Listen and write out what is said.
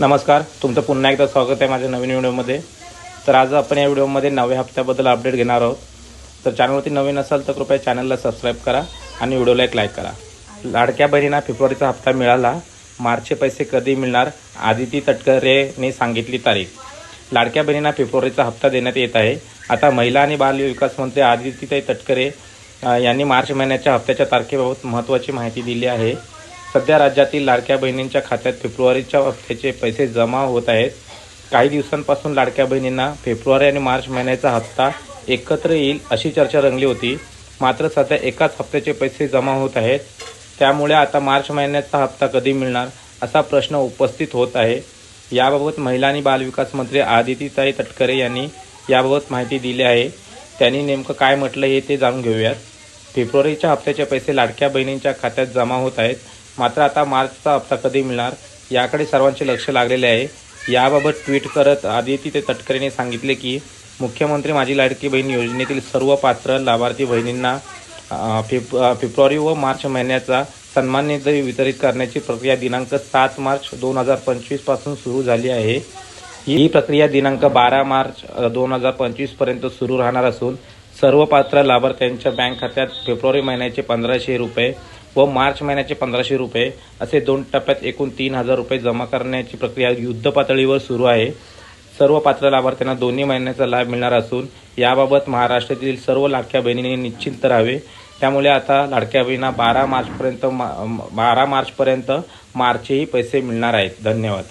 नमस्कार तुमचं पुन्हा एकदा स्वागत आहे माझ्या नवीन व्हिडिओमध्ये. तर आज आपण या व्हिडिओमध्ये नव्या हप्त्याबद्दल अपडेट घेणार आहोत. तर चॅनलवरती नवीन असाल तर कृपया चॅनलला सबस्क्राईब करा आणि व्हिडिओला एक लाईक करा. लाडक्या बहिणींना फेब्रुवारीचा हप्ता मिळाला. मार्चचे पैसे कधी मिळणार? आदिती तटकरेने सांगितली तारीख. लाडक्या बहिणींना फेब्रुवारीचा हप्ता देण्यात येत आहे. आता महिला आणि बाल विकास मंत्री आदितीताई तटकरे यांनी मार्च महिन्याच्या हप्त्याच्या तारखेबाबत महत्त्वाची माहिती दिली आहे. सध्या राज्यातील लाडक्या बहिणींच्या खात्यात फेब्रुवारीच्या हप्त्याचे पैसे जमा होत आहेत. काही दिवसांपासून लाडक्या बहिणींना फेब्रुवारी आणि मार्च महिन्याचा हप्ता एकत्र येईल अशी चर्चा रंगली होती. मात्र सध्या एकाच हप्त्याचे पैसे जमा होत आहेत. त्यामुळे आता मार्च महिन्याचा हप्ता कधी मिळणार असा प्रश्न उपस्थित होत आहे. याबाबत महिला आणि बालविकास मंत्री आदितीताई तटकरे यांनी याबाबत माहिती दिली आहे. त्यांनी नेमकं काय म्हटलं हे ते जाणून घेऊयात. फेब्रुवारीच्या हप्त्याचे पैसे लाडक्या बहिणींच्या खात्यात जमा होत आहेत. मात्र आता मार्चचा हप्ता कधी मिळणार याकडे सर्वांचे लक्ष लागलेले आहे. याबाबत ट्विट करत आदिती ते तटकरेने सांगितले की मुख्यमंत्री माझी लाडकी बहीण योजनेतील सर्व पात्र लाभार्थी बहिणींना फेब फेब्रुवारी व मार्च महिन्याचा सन्मान निधी वितरित करण्याची प्रक्रिया दिनांक सात मार्च दोन हजार पंचवीसपासून सुरू झाली आहे. ही प्रक्रिया दिनांक बारा मार्च दोन हजार पंचवीसपर्यंत सुरू राहणार असून सर्व पात्र लाभार्थ्यांच्या बँक खात्यात फेब्रुवारी महिन्याचे पंधराशे रुपये व मार्च महिन्याचे पंधराशे रुपये असे दोन टप्प्यात एकूण तीन हजार रुपये जमा करण्याची प्रक्रिया युद्ध पातळीवर सुरू आहे. सर्व पात्र लाभार्थ्यांना दोन्ही महिन्याचा लाभ मिळणार असून याबाबत महाराष्ट्रातील सर्व लाडक्या बहिणींनी निश्चिंत राहावे. त्यामुळे आता लाडक्या बहिणींना बारा मार्चपर्यंत मा- बारा मार्चपर्यंत मार्चचेही पैसे मिळणार आहेत. धन्यवाद.